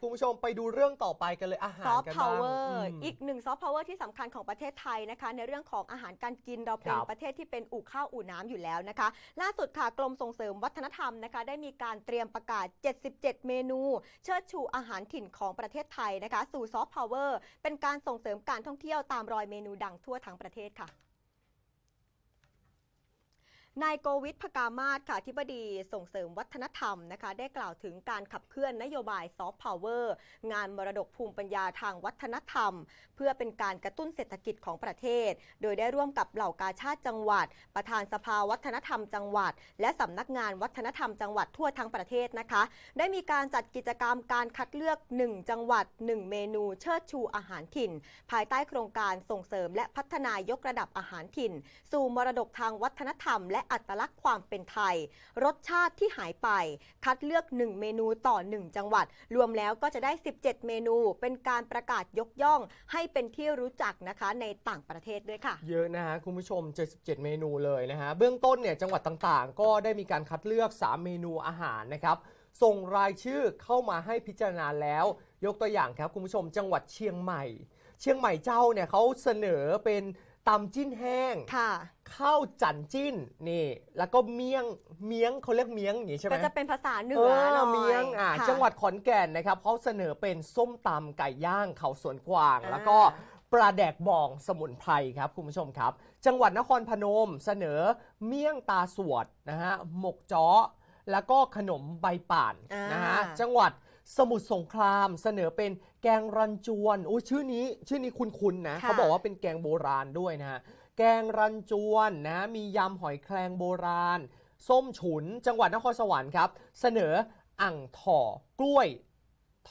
คุณผู้ชมไปดูเรื่องต่อไปกันเลยอาหารซอฟกันต์พาบ้างวเวอร์ม อีกหนึ่งซอฟต์พาวเวอร์ที่สำคัญของประเทศไทยนะคะ ในเรื่องของอาหารการกินเราเป็นครับประเทศที่เป็นอู่ข้าวอู่น้ำอยู่แล้วนะคะ ล่าสุดค่ะกรมส่งเสริมวัฒนธรรมนะคะ ได้มีการเตรียมประกาศ 77 เมนู เชิดชูอาหารถิ่นของประเทศไทยนะคะ สู่ซอฟต์พาวเวอร์เป็นการส่งเสริมการท่องเที่ยวตามรอยเมนูดังทั่วทั้งประเทศค่ะ นายโกวิทพกามาศค่ะที่บดีส่งเสริมวัฒนธรรมนะคะ ได้กล่าวถึงการขับเคลื่อนนโยบายซอฟต์พาวเวอร์งานมรดกภูมิปัญญาทางวัฒนธรรม เพื่อเป็นการกระตุ้นเศรษฐกิจของประเทศ โดยได้ร่วมกับเหล่ากาชาติจังหวัด ประธานสภาวัฒนธรรมจังหวัด และสำนักงานวัฒนธรรมจังหวัดทั่วทั้งประเทศนะคะ ได้มีการจัดกิจกรรมการคัดเลือก 1 จังหวัด 1 เมนูเชิดชูอาหารถิ่น ภายใต้โครงการส่งเสริมและพัฒนายกระดับอาหารถิ่น สู่มรดกทางวัฒนธรรมและอัตลักษณ์ความเป็นไทย รสชาติที่หายไป คัดเลือก 1 เมนูต่อ 1 จังหวัด รวมแล้วก็จะได้ 17 เมนู เป็นการประกาศยกย่อง ให้เป็นที่รู้จักนะคะในต่างประเทศด้วยค่ะ เยอะนะฮะคุณผู้ชม 77 เมนูเลยนะฮะเบื้องต้นเนี่ยจังหวัดต่างๆ ก็ได้มีการคัดเลือก 3 เมนูอาหารนะครับส่งรายชื่อเข้ามาให้พิจารณาแล้ว ยกตัวอย่างครับคุณผู้ชมจังหวัดเชียงใหม่ เชียงใหม่เจ้าเนี่ยเขาเสนอเป็น ตำจิ้นแห้งค่ะ ข้าวจันจิ้นนี่ แล้วก็เมียงเมียงเขาเรียกเมียงอย่างนี้ใช่ไหมก็จะเป็นภาษาเหนืเออหน่ออยเมียงอะค่ะจังหวัดขอนแก่นนะครับเขาเสนอเป็นส้มตำไก่ย่างเขาสวนกวางอ่าแล้วก็ปลาแดกบองสมุนไพรครับคุณผู้ชมครับ จังหวัดนครพนมเสนอเมี่ยงตาสวดนะฮะหมกจ้อแล้วก็ขนมใบป่านอ่านนะฮะจังหวัด สมุทรสงครามเสนอเป็นแกงรันจวนโอ้ยชื่อนี้ชื่อนี้คุ้นๆนะค่ะเขาบอกว่าเป็นแกงโบราณด้วยนะฮะแกงรันจวนนะมียำหอยแครงโบราณ ส้มฉุนจังหวัดนครสวรรค์ครับ เสนออ่างถ่อกล้วย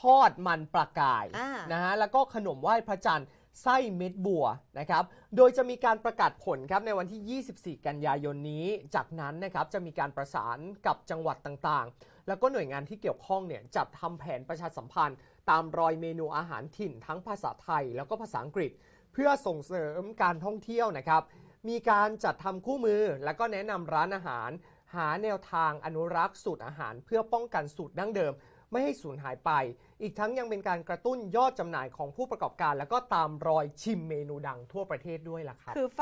ทอดมันปลากายอ่านะฮะแล้วก็ขนมไหว้พระจันทร์ ไส้เม็ดบัวนะครับ โดยจะมีการประกาศผลครับในวันที่ 24 กันยายนนี้ จากนั้นนะครับจะมีการประสานกับจังหวัดต่างๆ แล้วก็หน่วยงานที่เกี่ยวข้องเนี่ยจัดทำแผนประชาสัมพันธ์ ตามรอยเมนูอาหารถิ่นทั้งภาษาไทย แล้วก็ภาษาอังกฤษ เพื่อส่งเสริมการท่องเที่ยวนะครับ มีการจัดทำคู่มือ แล้วก็แนะนำร้านอาหาร หาแนวทางอนุรักษ์สูตรอาหาร เพื่อป้องกันสูตรดั้งเดิม ไม่ให้สูญหายไป อีกทั้งยังเป็นการกระตุ้นยอดจำหน่ายของผู้ประกอบการ แล้วก็ตามรอยชิมเมนูดังทั่วประเทศด้วยล่ะครับ